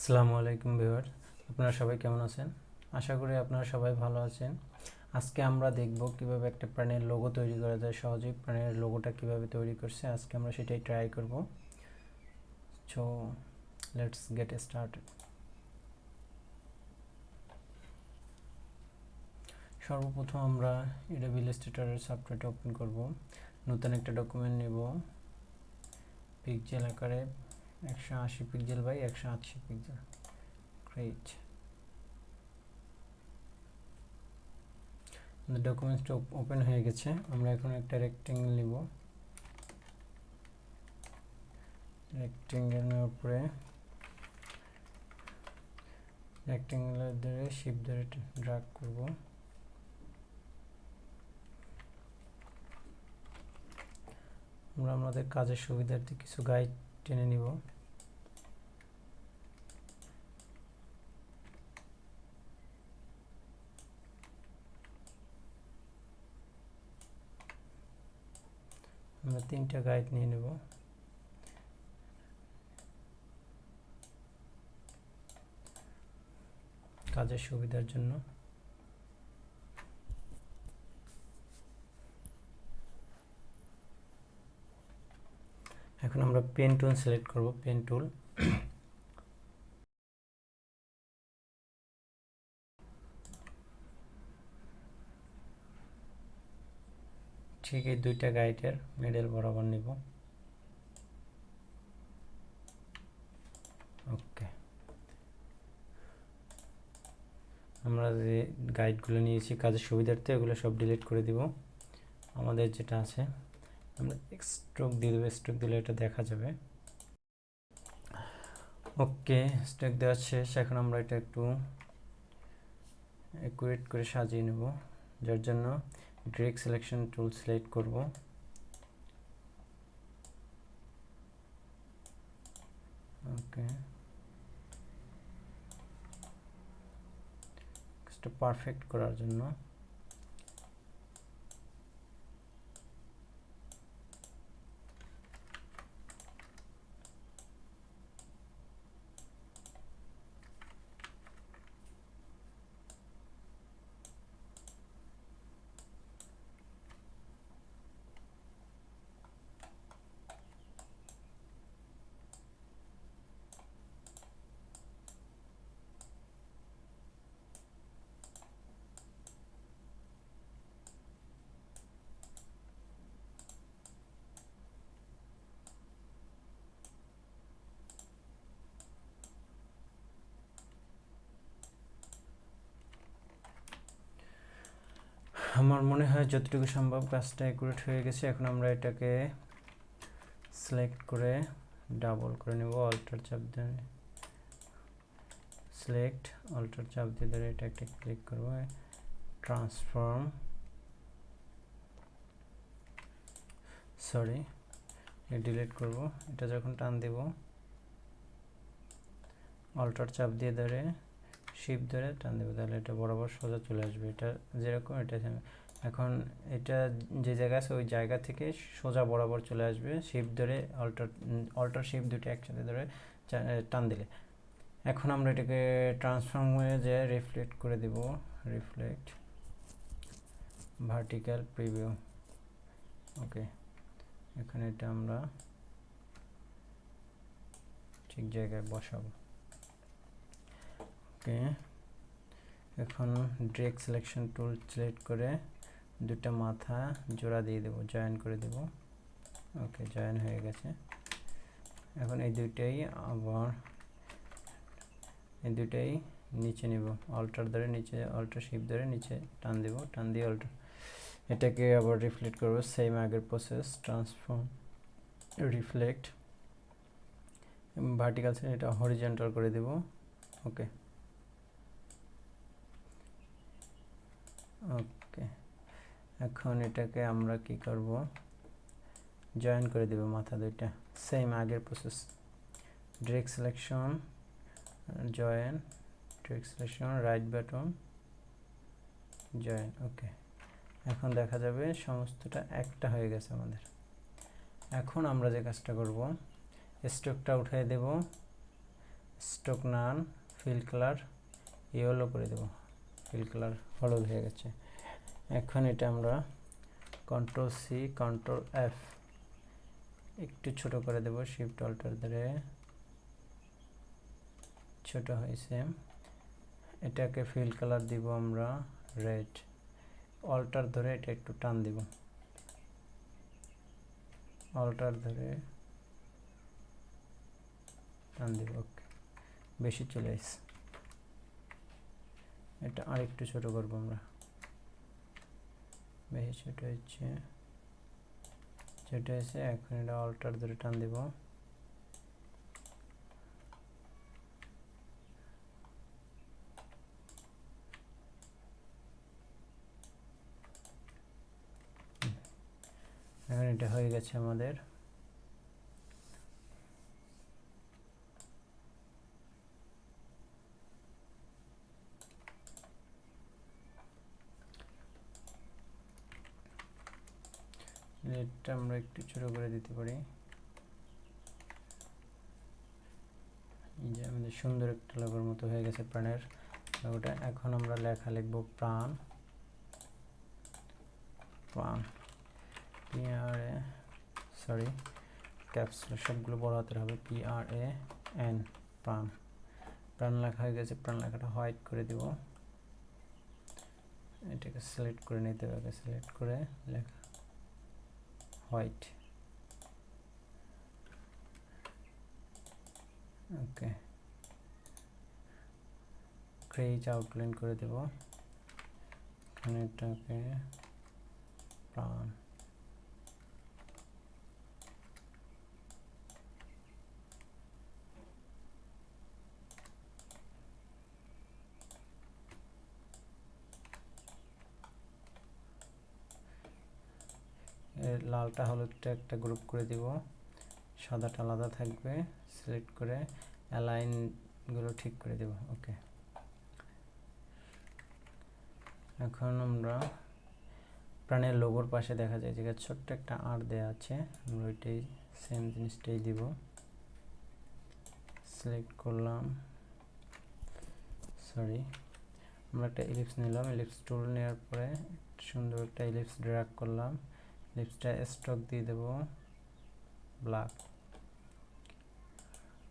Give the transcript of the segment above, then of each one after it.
আসসালামু আলাইকুম ভিউয়ার আপনারা সবাই কেমন আছেন? আশা করি আপনারা সবাই ভালো আছেন। আজকে আমরা দেখব কীভাবে একটা প্রাণীর লোগো তৈরি করা যায়, সহজেই প্রাণীর লোগোটা কীভাবে তৈরি করছে। আজকে আমরা সেটাই ট্রাই করব। সো লেটস গেট স্টার্টেড সর্বপ্রথম আমরা এটা ইলাস্ট্রেটরের সফটওয়্যারটা ওপেন করব। নতুন একটা ডকুমেন্ট নেব। পিকজেল আকারে একশো আশি পিক্সেল বাই একশো আশি পিক্সেল গ্রেট ডকুমেন্টসটা ওপেন হয়ে গেছে। আমরা এখন একটা রেক্টেঙ্গেল নিব। রেক্টেঙ্গেলের উপরে রেক্টেঙ্গেলের ধরে শিপ ধরে ড্রাগ করব। আমরা আমাদের কাজের সুবিধার্থে কিছু গাইড টেনে নিব। আমরা তিনটা গাইড নিয়ে নেব। কাজের সুবিধার জন্য। এখন আমরা পেন টুল সিলেক্ট করব পেন টুল ঠিক এই দুইটা গাইডের মিডল বরাবর নিব। ওকে আমরা যে গাইডগুলো নিয়েছি, কাজের সুবিধার্থে এগুলো সব ডিলিট করে দিব। আমাদের যেটা আছে আমরা স্ট্রোক দিয়ে দেবো স্ট্রোক দিলে এটা দেখা যাবে. ওকে স্ট্রোক দেওয়া শেষ। এখন আমরা এটা একটু একুরেট করে সাজিয়ে নেব, যার জন্য ড্রেক সিলেকশন টুল সিলেক্ট করব। ওকে পারফেক্ট করার জন্য। আমার মনে হয় যতটুকু সম্ভব কাজটা অ্যাকুরেট হয়ে গেছে, এখন আমরা এটাকে সিলেক্ট করে ডাবল করে নেব অল্টার চাপ দিয়ে। সিলেক্ট অল্টার চাপ দিয়ে ধরে এটা একটা ক্লিক করব ট্রান্সফর্ম সরি ডিলিট করব, এটা যখন টান দেব অল্টার চাপ দিয়ে ধরে শিপ ধরে টান দেবো, তাহলে এটা বরাবর সোজা চলে আসবে। এটা যেরকম এটা এখন এটা যে জায়গা আছে, ওই জায়গা থেকে সোজা বরাবর চলে আসবে শিপ ধরে অল্টার অল্টার শিপ দুটো একসাথে ধরে টান দিলে। এখন আমরা এটাকে ট্রান্সফর্ম হয়ে যে রিফ্লেক্ট করে দেব। রিফ্লেক্ট ভার্টিক্যাল প্রিভিউ ওকে এখানে এটা আমরা ঠিক জায়গায় বসাবো। ওকে। এখন ড্রেক সিলেকশন টুল সিলেক্ট করে দুটা মাথা জোড়া দিয়ে দেব জয়েন করে দেব। ওকে জয়েন হয়ে গেছে। এখন এই দুইটাই আবার, এই দুইটাই নিচে নিব। অল্টার ধরে নিচে অল্টার শিপ ধরে নিচে টান দেব, টান দিয়ে অল্টার এটাকে আবার রিফ্লেক্ট করব। সেম আগের প্রসেস ট্রান্সফর্ম রিফ্লেক্ট ভার্টিক্যাল এটা হরিজেন্টাল করে দেব। ওকে। ওকে। এখন এটাকে আমরা কি করব? জয়েন করে দেব মাথা দুইটা। সেম আগের process direct selection join direct selection right button join okay এখন দেখা যাবে সমস্তটা একটা হয়ে গেছে আমাদের। এখন আমরা যে কাজটা করব স্ট্রোকটা উঠিয়ে দেব। Stroke none fill colour yellow করে দেবো। ফিল কালার হলুদ হয়ে গেছে। এখন এটা আমরা কন্ট্রোল সি কন্ট্রোল এফ একটু ছোট করে দেব শিফট অল্টার ধরে। ছোট হয়েছে। এটাকে ফিল কালার দিব আমরা রেড অল্টার ধরে এটা একটু টান দিব। অল্টার ধরে টান দিব ওকে বেশি চলে এসছে। এটা আরেকটু ছোট করব আমরা। বেশি ছোট হচ্ছে। ছোট হয়েছে, এখন এটা অল্টার ধরে টান দিব। এখন এটা হয়ে গেছে আমাদের। এটা আমরা একটু ছোট করে দিতে পারি। যে আমাদের সুন্দর একটা লোগোর মতো হয়ে গেছে প্রাণের। লোগোটা এখন আমরা লেখা লিখব Pran. Pran. P R A sorry caps সবগুলো বড় হাতের হবে। পি আর এ এন প্রাণ। প্রাণ লেখা হয়ে গেছে, প্রাণ লেখাটা হোয়াইট করে দিব। এটাকে সিলেক্ট করে নিতে হবে সিলেক্ট করে লেখা। হোয়াইট। ওকে। ক্রেজ আউটলাইন করে দেব। এখানে এটাকে প্রাণ এর লালটা হলুদটা একটা গ্রুপ করে দিব। সাদাটা আলাদা থাকবে সিলেক্ট করে অ্যালাইনগুলো ঠিক করে দেব ওকে এখন আমরা প্রাণের লোগোর পাশে দেখা যায়, যে ছোট্ট একটা আর দেয়া আছে, আমরা ওইটাই সেম জিনিসটাই দিব। সিলেক্ট করলাম। সরি আমরা একটা ইলিপস নিলাম ইলিপস টুল নেওয়ার পরে সুন্দর একটা ইলিপস ড্র্যাগ করলাম। লিপসটা স্টক দিয়ে দেব। ব্ল্যাক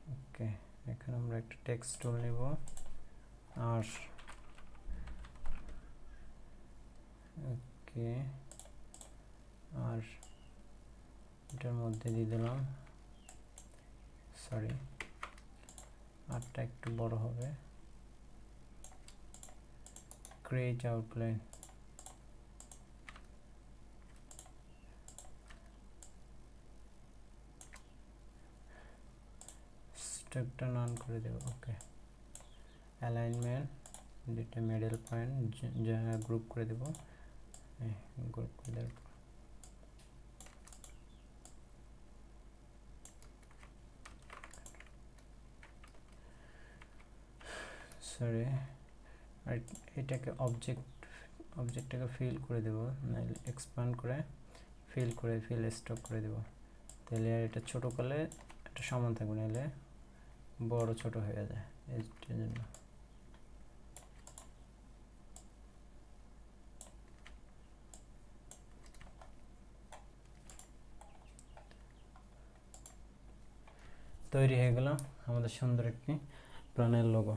ওকে এখানে আমরা একটা টেক্সট টুল নেব। আর ওকে আর এটার মধ্যে দিয়ে দিলাম। সরি আরটা একটু বড় হবে। ক্রিয়েট আউটলাইন স্টেপটা নান করে দেব ওকে অ্যালাইনমেন্ট দুইটা মিডল পয়েন্ট গ্রুপ করে দেব গ্রুপ করে পর সরি আর এটাকে অবজেক্ট অবজেক্টটাকে ফিল করে দেব এক্সপ্যান্ড করে ফিল করে ফিল স্টক করে দেব। তাহলে এটা ছোটো করলে এটা সমান থাকবে, নাহলে বড় ছোট হয়ে যায় এই জন্য। তৈরি হয়ে গেল আমাদের সুন্দর একটি প্রাণের লোগো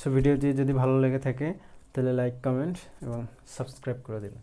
সো ভিডিওটি যদি ভালো লেগে থাকে, তাহলে লাইক কমেন্ট এবং সাবস্ক্রাইব করে দেবেন।